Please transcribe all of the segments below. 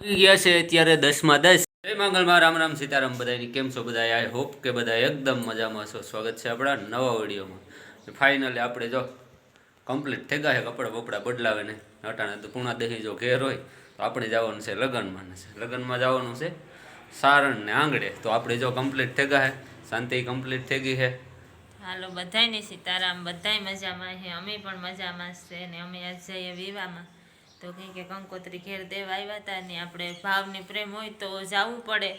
ગયા છે અત્યારે દસમાં દસ. જય મંગલમાં, રામ રામ સીતારામ બધાની કેમ છો બધા આઈ હોપ કે બધા એકદમ મજામાં છો. સ્વાગત છે આપણા નવા વિડીયોમાં. ફાઇનલી આપણે જો કમ્પ્લીટ થઈ ગયા છે કપડાં બપડા બદલાવે ને અટાણે તો પૂણા દહી જો ઘેર હોય, તો આપણે જવાનું છે લગ્નમાં. છે લગ્નમાં જવાનું છે સારણ ને આંગળે તો આપણે જો કમ્પ્લીટ થઈ ગયા શાંતિ કમ્પ્લીટ થઈ ગઈ છે. હાલો બધાને સીતારામ. બધાય મજામાં છે. અમે પણ મજામાં છે ને અમે આજ જઈએ વિવાહમાં. તો કંઈ કે કંકોત્રી ઘેર દેવા આવ્યા હતા ને આપણે ભાવની પ્રેમ હોય તો જવું પડે.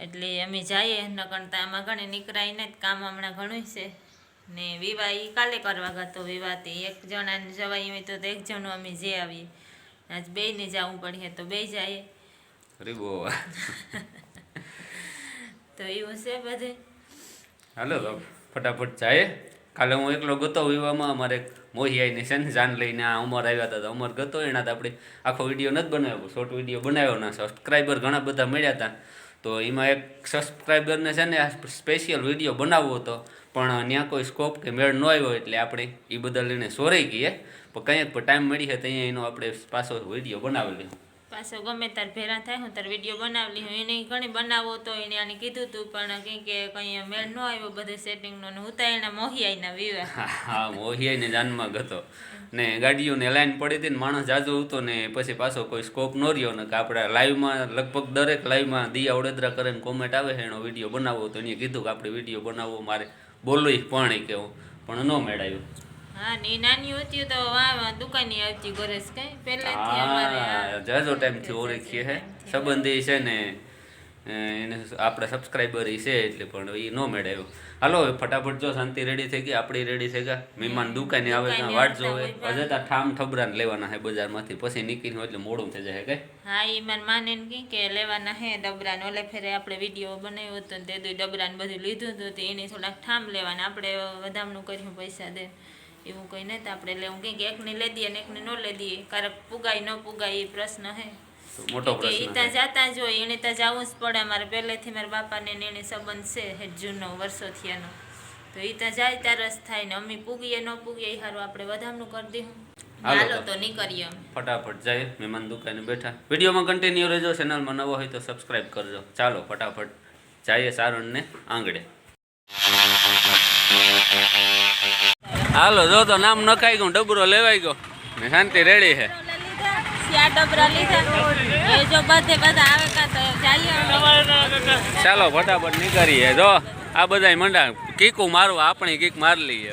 એટલે અમે જઈએ નકણતા આમાં ઘણી નીકળાય ને કામ હમણાં ઘણું છે. ને વિવાહ એ કાલે કરવા ગયો વિવાહથી એક જણાને જવાય હોય તો એક જણો અમે જે આવીએ. આજ બેયને જવું પડે તો બે બહુ તો એવું છે બધે. હાલો ફટાફટ જાય કાલે હું એકલો ગતો વિવાહમાં અમારે મોહિયાઈની છે ને જાન લઈને આ અમર આવ્યા હતા તો ગતો એના તો આપણે આખો વીડિયો નથી બનાવ્યો શોર્ટ વીડિયો બનાવ્યો ના સબસ્ક્રાઈબર ઘણા બધા મળ્યા હતા તો એમાં એક સબસ્ક્રાઈબરને છે ને સ્પેશિયલ વીડિયો બનાવવો હતો, પણ ત્યાં કોઈ સ્કોપ કે મેળ ન આવ્યો એટલે આપણે એ બદલ લઈને સોરાઈ ગઈએ પણ કંઈક ટાઈમ મળી છે તો અહીંયા એનો આપણે પાછો વીડિયો બનાવી લઈએ. પાછો ગમે તાર ભેરા થાય, હું તાર વીડિયો બનાવલી હું એને ઘણી બનાવો તો એને આને કીધું હતું પણ કંઈ કે કંઈ મેળ ન આવ્યો બધું સેટિંગનો ને હું તો એના મોહિયાઈના વિવાહ હા મોહિયાઈને જાનમાં ગતો. ને ગાડીઓને લાઈન પડી હતી ને માણસ જાજો હતો ને પછી પાછો કોઈ સ્કોપ ન રહ્યો ને કે આપણે લાઈવમાં લગભગ દરેક લાઈવમાં દિયા વડોદરા કરીને કોમેન્ટ આવે છે, એનો વીડિયો બનાવો તો એને કીધું કે આપણે વીડિયો બનાવવો મારે બોલવું પાણી કેવું, પણ ન મેળાયું. હા ને નાની હતી તો વાહ દુકાની આવતી ગરેશ કઈ. પહેલેથી અમારે હા હા. જાજો ઓળખીએ છે સંબંધી છે ને એને આપણા સબસ્ક્રાઈબર છે એટલે પણ એ ન મેળવ્યો હાલો ફટાફટ જો શાંતિ રેડી થઈ ગઈ આપણી રેડી થઈ ગયા. મહેમાન દુકાને આવે ત્યાં વાટ જોવે. હજે ત્યાં. ઠામ ઠબરાને લેવાના છે બજારમાંથી. પછી નીકળી એટલે મોડું થઈ જાય કઈ. હા એ માર માને કે લેવાના હે ડબરાને. ઓલે ફેરે આપણે વીડિયો બનાવ્યો હતો તે દુઈ ડબરાને બધું લીધું હતું તે એને થોડાક ઠામ લેવાના. આપણે વધામણું કર્યું પૈસા દે. એવું કંઈ નથી આપણે લેવું કંઈક એકને લઈ દઈએ ને એકને ન લઈ દઈએ. ક્યારેક પુગાય ન પુગાય એ પ્રશ્ન હે. તો મોટો પ્રશ્ન એ ત્યાં જાતા જ હોય એને ત્યાં જવું જ પડે. મારે પહેલેથી મારા બાપાને એને સંબંધ છે હે જૂનો વર્ષોથી એનો તો એ ત્યાં જાય ત્યારે જ થાય ને અમે પૂગીએ ન પૂગીએ એ સારું આપણે વધામનું કરી દઈએ. હાલો તો. તો નીકળીએ ફટાફટ જાય મહેમાન દુકાને બેઠા. વિડીયોમાં કન્ટિન્યુ રહેજો ચેનલમાં નવો હોય તો સબસ્ક્રાઇબ કરજો. ચાલો ફટાફટ જઈએ સારણને આંગળે હાલો, જો તો નામ નખાઈ ગયું, ડબરો લેવાઈ ગયો. ને શાંતિ રેડી છે. ચાલો, ફટાફટ નીકળીએ. જો, આ બધા મંડા, કીકું મારવા, આપણે કીક મારી લઈએ.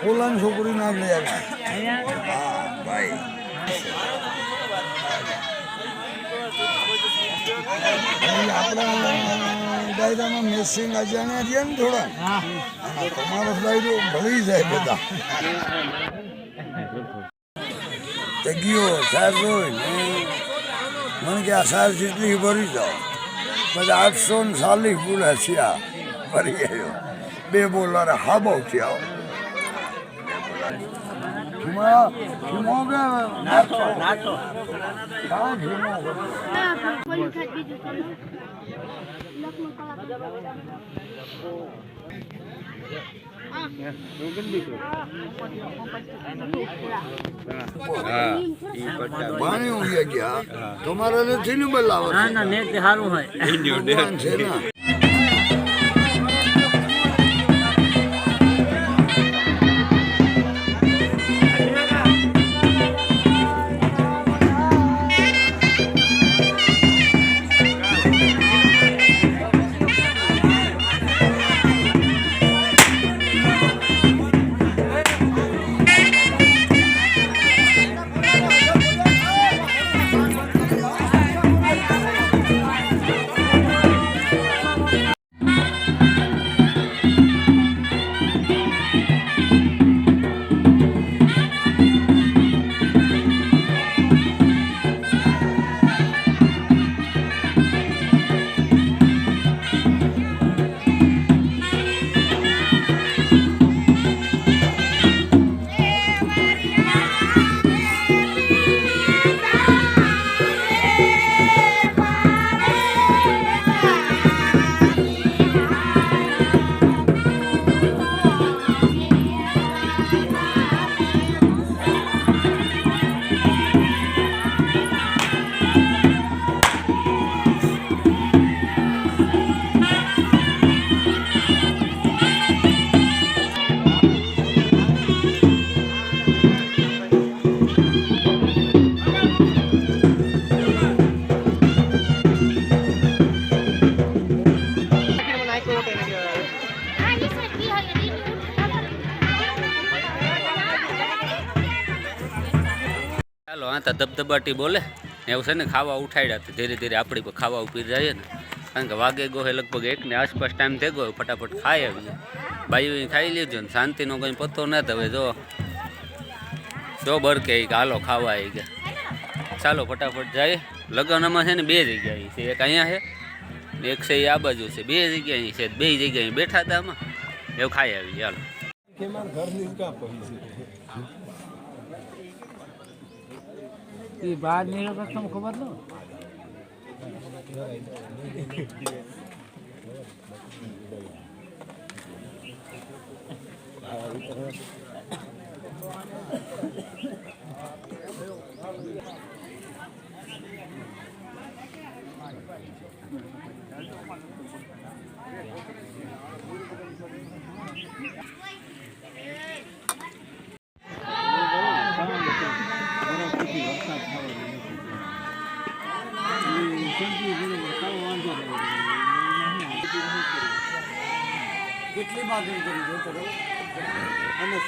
ફૂલાની છોકરી ના લઈ મેસિંગ અજાણ્યા રહ્યા ને થોડા. તમારો દાયરો ભળી જાય બધા. તે ગયો સાહેબ જોઈ મને કે આ જેટલી ભરી જાઓ. પછી આઠસો ને ચાલીસ બોલા થયા ભરી આવ્યો બે બોલર થયા હા બહુ કે. પાણી ઉડી ગયા. તમારે નથી ને બોલાવો ના ના નેટ સારું હોય. છે ને. ચાલો આ તો ધબધબાટી બોલે. એવું છે ને ખાવા ઉઠાડ્યા તો ધીરે ધીરે આપણી પર ખાવા ઉપી જાય ને. કારણ કે વાગે ગોહે લગભગ એકને આસપાસ ટાઈમ થઈ ગયો, ફટાફટ ખાઈ આવીએ. બાયું ખાઈ લેજો ને શાંતિનો કંઈ પત્તો ના થવે જો જો બરકે કે હાલો ખાવા આવી ગયા. ચાલો ફટાફટ જાય. લગ્નમાં છે ને બે જગ્યાએ છે. એક અહીંયા છે એક છે એ આ બાજુ છે. બે જગ્યાએ છે. બે જગ્યાએ બેઠા હતા આમાં. એવું ખાઈ આવી ચાલો એ બહાર નીકળે તો તમને ખબર ન કેટલી માગણી કરી છે કરો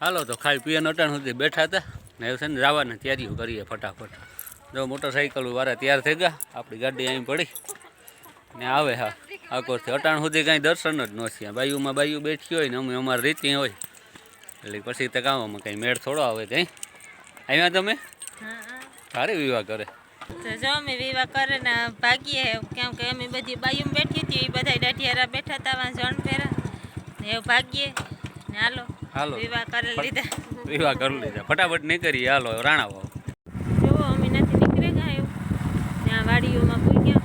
હાલો તો ખાઈ પીએ અટાણ સુધી બેઠા હતા. ને એવું છે ને જવાની તૈયારીઓ કરીએ ફટાફટ. જો મોટરસાઇકલ વાળા તૈયાર થઈ ગયા આપણી ગાડી અહીં પડી. ને આવે હા આકોરથી અટાણ સુધી કાંઈ દર્શન જ ન થયા. બાયુમાં બાયું બેઠી હોય ને અમે અમારી રીતિ હોય. એટલે પછી તો ગામમાં કંઈ મેળ થોડો આવે કંઈ. આવ્યા તમે? સારી વિવાહ કરે? તો જો અમે વિવાહ કરીને ભાગીએ કેમ કે અમે બધી બાયું બેઠી હતી એ બધા દાઢિયારા બેઠા હતા વાં જણ ફેરા ને એવું ભાગીએ. ને હાલો હાલો. વિવાહ કરી લીધા. વિવાહ કરી લીધા. ફટાફટ નીકળીએ. હાલો રાણા વાવ જો અમે નથી નીકળે ગયા એવું ત્યાં વાડીઓમાં પૂગ્યા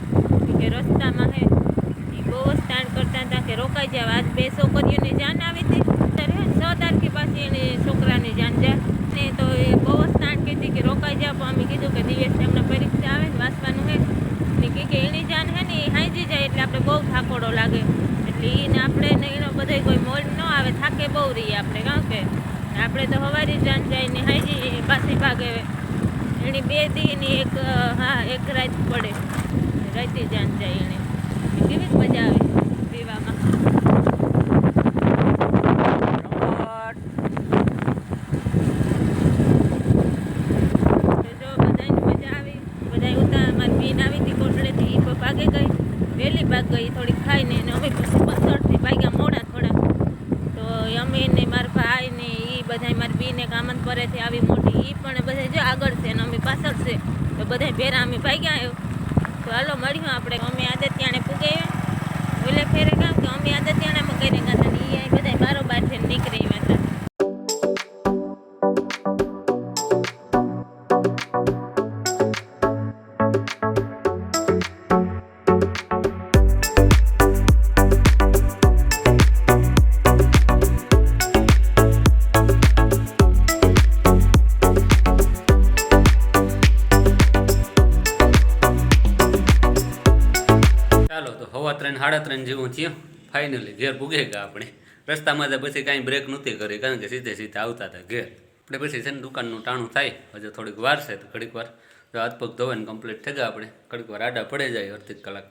કે રસ્તામાં હે. એ બહુ જ તાણ કરતા હતા કે રોકાઈ જાય આજ બે છોકરીઓની જાન આવી હતી. ત્યારે છ તારીખે પાછી એને છોકરાની જાન જાય. ને તો એ બહુ જ તાણ કીધી કે રોકાઈ જાવ પણ અમે કીધું કે દિવસ એમને પરીક્ષા આવે ને વાંચવાનું હે. ને કે કે એની જાન હે ને એ હાંજી જાય એટલે આપણે બહુ થાકોડો લાગે. એટલે એને આપણે ને એનો બધો કોઈ મોલ ન આવે, થાકે બહુ રહીએ આપણે કારણ કે? આપણે તો હવારી જાન જાય ને હાંજી પાછી ભાગે એની બે દીની એક હા, એક રાત પડે. રાતે જાન જાય એને. કેવી મજા આવે. વાગ ગઈ થોડીક ખાઈને અને અમે પછી પાછળથી ભાગ્યા મોડા થોડા. તો અમે ને મારા ભાઈ ને એ બધા મારી બીને કામન છે આવી મોટી. એ પણ બધા જો આગળ છે અને અમે પાછળ છે. તો બધા ભેરા અમે ભાગ્યા આવ્યો તો હાલો મળ્યું આપણે. અમે આજે ત્યાં પૂગે ઓલે ફેરે કામ કે અમે આજે ત્યાં અમે કરી ગયા હતા એ બધા બારોબાર છે નીકળી સાડા જેવું થયું. ફાઇનલી ઘેર પૂગે ગયા આપણે. રસ્તામાં તો પછી કાંઈ બ્રેક નહોતી કરી, કારણ કે સીધે સીધા આવતા હતા ઘેર. આપણે પછી છે ને દુકાનનું ટાણું થાય, હજુ થોડીક વાર છે તો ઘડીક વાર. જો હાથ પગ ધોવાને કમ્પ્લીટ થઈ ગયા આપણે, ઘડીક વાર આડા પડે જાય અડધી કલાક.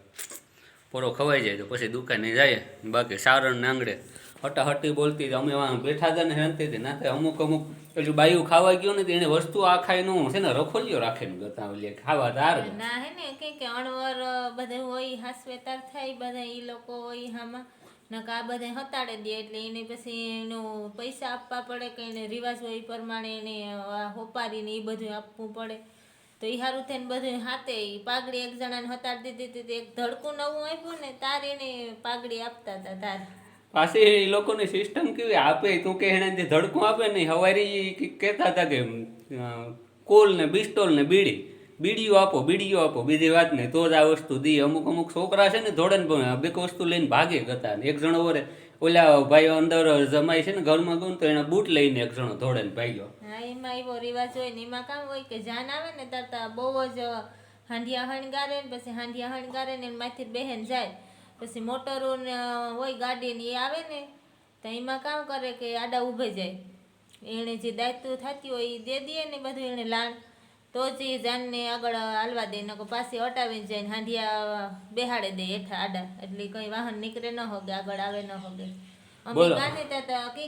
પોરો ખવાઈ જાય તો પછી દુકાને જાય, બાકી સારણ ને આંગળે હટાહટી બોલતી હતી. અમે બેઠા હતા ને શાંતિથી. ના અમુક અમુક પેલું બાયું ખાવા ગયો ને એને વસ્તુ આખાયનું છે ને, રખોલિયો રાખે ને ગતા ઓલી ખાવા તાર ના, હે ને કે કે અણવર બધે હોય, હાસવેતાર થાય, બધા ઈ લોકો હોય હામાં. નકા આ બધા હતાડે દે એટલે એને પછી એનો પૈસા આપવા પડે કે એને રિવાજ હોય એ પ્રમાણે એને આ હોપારીને એ બધું આપવું પડે. તો એ સારું થઈને બધું હાથે એ પાઘડી એક જણાને હતાડી દીધી હતી, એક ધડકું નવું આપ્યું ને, તાર એને પાઘડી આપતા હતા તાર પાછી એ લોકોની સિસ્ટમ કેવી આપે, તું કે એને જે ધડકું આપે ને હવારી કહેતા હતા કે કોલ ને બિસ્ટોલ ને બીડી. બીડીઓ આપો બીડીઓ આપો, બીજી વાત નહીં, તો જ આ વસ્તુ દી. અમુક અમુક છોકરા છે ને ધોડન પણ બેક વસ્તુ લઈને ભાગે હતા એક જણો ઓરે ઓલા ભાઈ અંદર જમાય છે ને ઘરમાં ગયું તો એને બૂટ લઈને એક જણો ધોડે ને ભાગ્યો. હા, એમાં એવો રિવાજ હોય ને, એમાં કામ હોય કે જાન આવે ને તરતા બહુ જ હાંડિયા હણગારે પછી હાંડિયા હણગારે ને માથી બહેન જાય. પછી મોટરો ને હોય ગાડી ને એ આવે ને તો એમાં કામ કરે કે આડા ઊભે જાય. એણે જે દાયિત્વ થતી હોય એ દે દે ને બધું એને લાણ તો જ એ જાનને આગળ હાલવા દે નકો પાછી હટાવીને જાય હાંડિયા બેહાડે દે હેઠા આડા. એટલે કઈ વાહન નીકળે ન હોગે આગળ આવે ન હોગે. અમે. ગાને તો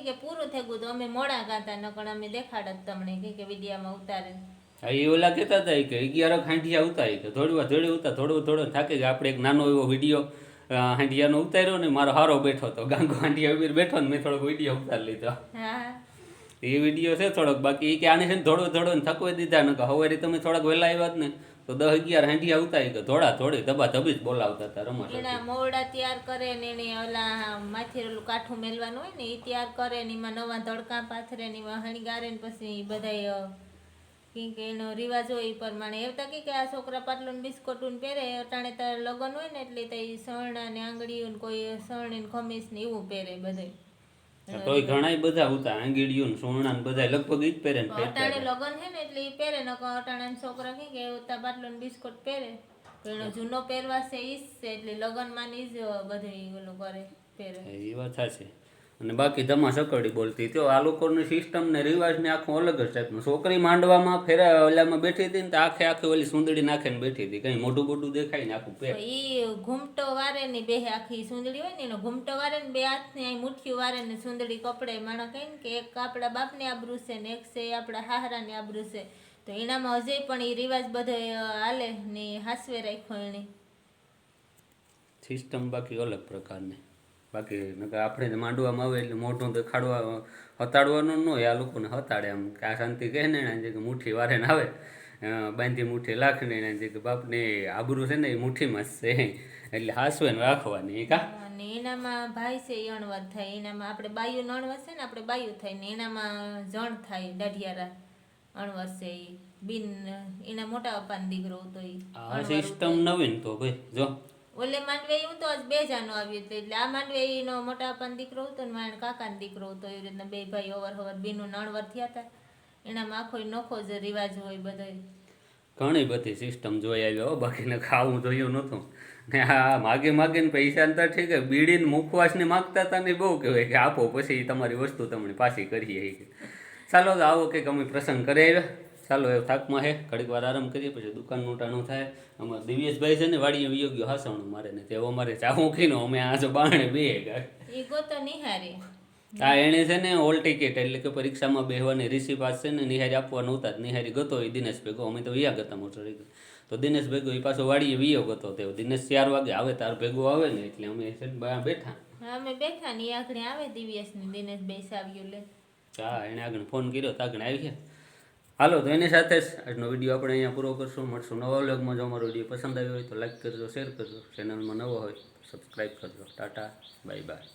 કે પૂરું થઈ ગયું તો અમે મોડા ગાતા નકણ અમે દેખાડત તમને કે કે વિડિયામાં ઉતારે. હા એ ઓલા કહેતા હતા કે અગિયાર ખાંઠિયા ઉતારી કે થોડી વાર થોડી ઉતાર થોડું થોડું થાકે કે આપણે એક નાનો એવો વીડિયો હાંડિયાનો ઉતાર્યો ને મારો હારો બેઠો હતો. ગાંગો હાંડિયા ઉમેર બેઠો ને મેં થોડોક વીડિયો ઉતારી લીધો. હા. એ વીડિયો છે થોડોક બાકી એ કે આને છે ને ધોડો થોડો ને થકવી દીધા ને કે હવે તમે થોડાક વહેલા આવ્યા જ ને તો દસ અગિયાર હાંડિયા ઉતારી કે ધોડા ધોડી ધબા ધબી જ બોલાવતા હતા રમત એના મોરડા તૈયાર કરે ને એને ઓલા માથે ઓલું કાઠું મેલવાનું હોય ને એ તૈયાર કરે ને એમાં નવા ધડકા પાથરે ને એમાં હણીગારે ને પછી બધાય કી એનો રિવાજ હોય એ પ્રમાણે. એવું કે આ છોકરા પાટલું બિસ્કોટું પહેરે અટાણે તાર લગન હોય ને એટલે તે સણના ને આંગળીઓ ને કોઈ સણ ને ખમીસ ને એવું પહેરે બધે તોય ઘણાય બધા ઉતા આંગળીઓ ને સોના ને બધા લગભગ ઈ જ પહેરે ને અટાણે લગ્ન હે ને એટલે એ પહેરે ને અટાણે છોકરા કે કે ઉતા પાટલું બિસ્કોટ પહેરે. એનો જૂનો પહેરવા છે ઈ જ છે એટલે લગનમાં ને ઈ જ બધું ઈ ઓલું કરે પહેરે. એ વાત સાચી. અને બાકી ધમા સકડી બોલતી. તો આ લોકોની સિસ્ટમ ને રિવાજ ને આખું અલગ જ ટાઈપનું છોકરી માંડવામાં ફેરા ઓલામાં બેઠી હતી ને તો આખે આખી ઓલી સુંદડી નાખીને બેઠી હતી. કઈ મોઢું મોટું દેખાય ને આખું પેટ. ઈ ઘૂમટો વારે ને બે આખી સુંદડી હોય ને એનો ઘૂમટો વારે ને બે હાથની અહીં મુઠ્ઠી વારે ને સુંદડી કપડે માણસ કહે ને કે એક આપણા બાપને આબરૂ છે ને એક છે આપણા હાહરાને આબરૂ છે. તો એનામાં હજે પણ એ રિવાજ બધો હાલે ને હાસવે રાખ્યો એને સિસ્ટમ બાકી અલગ પ્રકારની. બાકી નકર આપણે માંડવામાં આવે એટલે મોઢું દેખાડવા હતાડવાનું ન હોય આ લોકોને હતાડે એમ કે આ શાંતિ કહે ને એના કે મુઠ્ઠી વારે ને આવે બાંધી મુઠ્ઠી લાખને એના જે કે બાપને આબરૂ છે ને એ મુઠ્ઠીમાં છે. એટલે હાસવે ને રાખવાની કા? અને એનામાં ભાઈ છે એ અણવર થાય. એનામાં આપણે બાયું અણવર છે ને આપણે બાયું થાય ને એનામાં જણ થાય દાઢિયારા અણવર છે એ બિન એના મોટા પપ્પાનો દીકરો હતો એ સિસ્ટમ નવીન તો ભાઈ જો. ઓલે માંડવે એવું તો આજ બે જાનો આવી હતી એટલે આ માંડવે એનો મોટા દીકરો હતો ને મારા કાકાનો દીકરો હતો એવી રીતના બે ભાઈ ઓવર હવર બેનું નણવર થયા હતા. એનામાં આખો નોખો જ રિવાજ હોય બધાય. ઘણી બધી સિસ્ટમ જોઈ આવ્યો હો, બાકીને ખાવું જોયું નહોતું. ને આ માગે માગે ને પૈસા તો ઠીક છે બીડીને મુખવાસને માગતા હતા ને બહુ કહેવાય કે આપો પછી તમારી વસ્તુ તમને પાછી કરીએ ચાલો તો આવો કંઈક અમે પ્રસંગ કરી આવ્યા. ચાલો એ થાકમાં હે ઘડીક વાર આરામ કરીએ પછી દુકાન મોટાણું થાય. અમારે દિવ્યેશભાઈ છે ને વાડીએ વિયો ગયો હાસણું મારે ને તે અમારે ચા મૂકીને અમે આ જો બાણે બે આ એણે છે ને ઓલ ટિકિટ એટલે કે પરીક્ષામાં બેહવાની રિસીપ છે ને નિહારી આપવાનું હતા નિહારી ગતો એ દિનેશ ભેગો અમે તો વિયા ગતા મોટર તો દિનેશ ભેગો એ પાછો વાડીએ વિયો ગતો તે દિનેશ ચાર વાગે આવે તાર ભેગો આવે ને એટલે અમે છે ને બેઠા. અમે બેઠા ને આગળ આવે દિવ્યેશ ને દિનેશ બેસાવ્યું લે. હા એણે આગળ ફોન કર્યો તો આગળ આવી ગયા. હાલો, તો એની સાથે જ આજનો વીડિયો આપણે અહીંયા પૂરો કરશું. મળશું નવા વ્લોગમાં. જો અમારો વીડિયો પસંદ આવ્યો હોય તો લાઈક કરજો શેર કરજો. ચેનલમાં નવો હોય સબસ્ક્રાઈબ કરજો. Tata bye bye